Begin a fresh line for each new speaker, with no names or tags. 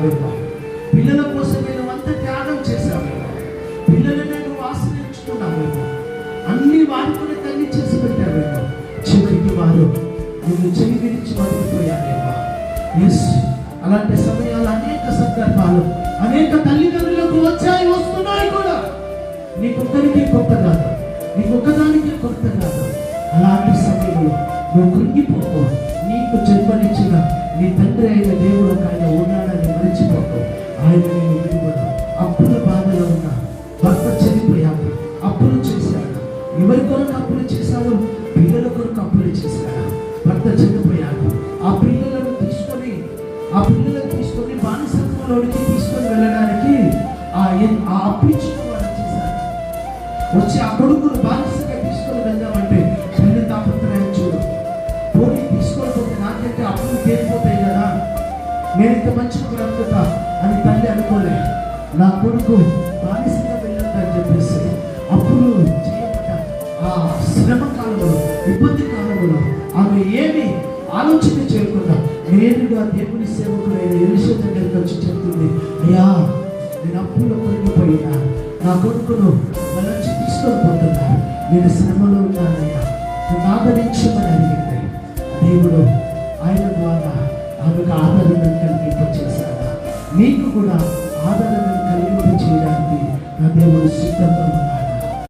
ఉన్నావేమో పిల్లల కోసమే నువ్వు అంత త్యాగం చేశావేమో పిల్లలనే నువ్వు ఆశ్రయించుకున్నావు అన్ని వాడుకుని తల్లి చేసి పెట్టావు చివరికి వారు నువ్వు చెవి విరిచి మరిగిపోయారేమో ఎస్ అలాంటి సమయాలు అనేక సందర్భాలు అనేక తల్లిదండ్రులకు వచ్చాయి వస్తున్నాయి కూడా. నీకొక్కరికి కొత్త కాదు నీకొక్కదానికి కొత్త కాదు. అలాంటి సమయంలో నువ్వు కృంగిపోకు. నీకు జన్మనిచ్చిన నీ తండ్రి అయిన దేవుడు అప్పులు చేశాడు ఎవరి కొరకు అప్పులు చేశాడు పిల్లల కొరకు అప్పులు చేశాడు భర్త చనిపోయాడు. ఆ పిల్లలను తీసుకొని ఆ పిల్లలను తీసుకొని బానిసత్వంలోనికి తీసుకొని వెళ్ళడానికి ఆ ఎన్- ఆ వాడు చేశాడు. వచ్చి ఆ కొడుకును బానిసగా తీసుకొని వెళ్దామంటే తల్లి తాపత్రయం చూడు. పోనీ తీసుకొని పోతే నాకంటే అప్పులు తేలిపోతాయి కదా. నేను ఇంత మంచి బ్రతుకుతా అని తల్లి అనుకోలే. నా కొడుకు బానిసగా విపత్తి కాలంలో ఆమె ఏమి ఆలోచన చేయకుండా నేరుగా దేవుని సేవకుడైన ఎలిషా దగ్గరికి వచ్చి చెప్తుంది అయ్యా నేను అప్పులో కొనిపోయినా నా కొడుకును వాళ్ళ నుంచి తీసుకొని పోతున్నా నేను శ్రమలో ఉన్నానయ్యా నన్ను ఆదరించమని అడిగింది దేవుడు ఆయన ద్వారా ఆమెకు ఆదరణ కలిగింపచేశాడు నీకు కూడా ఆదరణ కలిగింప చేయడానికి నా దేవుడు సిద్ధంగా ఉన్నాడు.